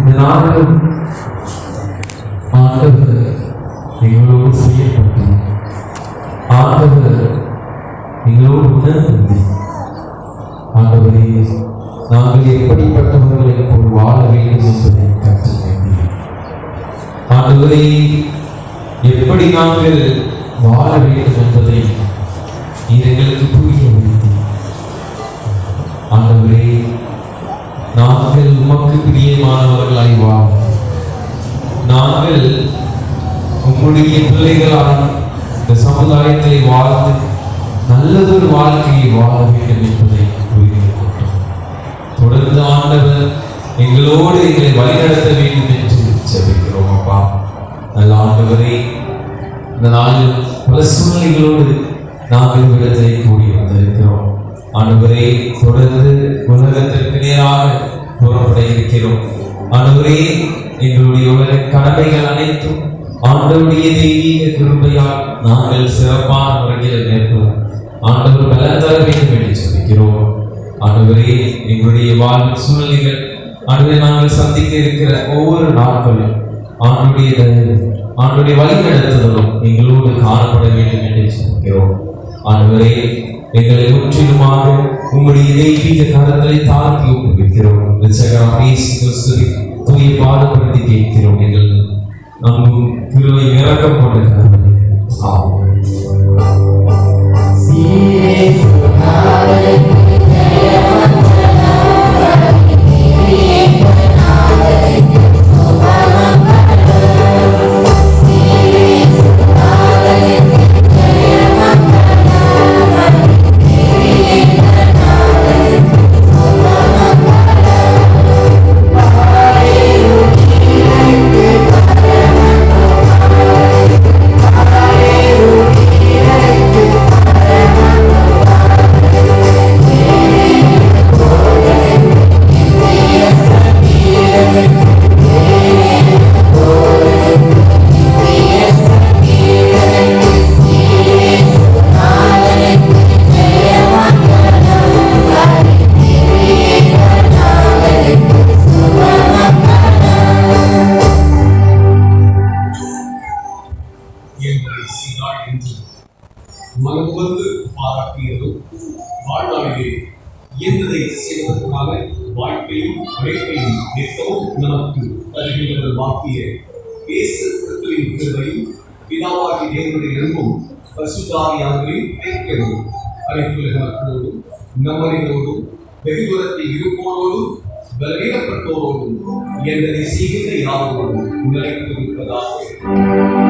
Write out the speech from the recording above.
இந்த ஆண்டவர் எங்களோடு செய்யப்பட்டது ஆண்டவர் எங்களோடு உணர்ந்தது. ஆண்டவரே நாங்கள் எப்படிப்பட்டவர்களை போல் வாழ வேண்டும் என்பதை கற்றுக் ஆண்டவரே எப்படி நாங்கள் வாழ வேண்டும் என்பதை நீர் எங்களுக்கு புரிய வைத்தீர். ஆண்டவரே நாங்கள் உமக்கு பிரியமானவர்களாய் வா நாங்கள் உங்களுடைய பிள்ளைகளால் இந்த சமுதாயத்தை வாழ்ந்து நல்லதொரு வாழ்க்கையை வாழ வேண்டும் என்பதை புரிந்து தொடர்ந்து ஆண்டவர் எங்களோடு எங்களை வழிநடத்த வேண்டும் என்று ஜெபிக்கிறோம் அப்பா. நல்ல ஆண்டவரே இந்த நாளில் பல சூழ்நிலைகளோடு நாங்கள் விடத்தை கூடி வந்திருக்கிறோம். ஆண்டவரே தொடர்ந்து உலகத்திற்கு நேராக புறப்பட இருக்கிறோம் ஆண்டவரே எங்களுடைய உலக கடமைகள் அனைத்தும் ஆண்டவருடைய தெய்வீக கிருபையால் நாங்கள் சிறப்பான முறையில் மேற்கொள்ள ஆண்டவர் பலன் தர வேண்டும் என்று சொல்லிக்கிறோம். ஆண்டவரே எங்களுடைய வாழ்வு சூழ்நிலைகள் ஆண்டவரே நாங்கள் சந்திக்க இருக்கிற ஒவ்வொரு நாட்களும் ஆண்டுடைய ஆண்டுடைய வழிநடத்துதலும் எங்களோடு காணப்பட வேண்டும் என்று சொல்கிறோம் ஆண்டவரே எங்களை முற்றிலுமாக உங்களுடைய தெய்வீக கரங்களை தாழ்த்தி ஒப்புவிக்கிறோம். தூய பாதப்படுத்தி கேட்கிறோம் எங்கள் நம்பும் திருவை இறக்கம் கொண்ட என்பதை செய்தாள் என்று மனம் வந்து பாராட்டியதும் வாழ்நாளிலே இயன்றதை செய்வதற்கான வாய்ப்பையும் அழைப்பையும் நிற்கவும் நமக்கு தருகின்றவர் வாக்கிய இயேசு கிறிஸ்துவின் கிருபையும் பிதாவாகி தேவனுடைய அன்பும் பசுதாரியாகவே ஐக்கியமும் அனைத்துலக மக்களோடும் நம்மளினோடும் வெகு தூரத்தில் இருப்போரோடும் பலவீனப்பட்டோரோடும் என்பதை செய்கின்ற யாரோடும் நிலைத்து இருப்பதாக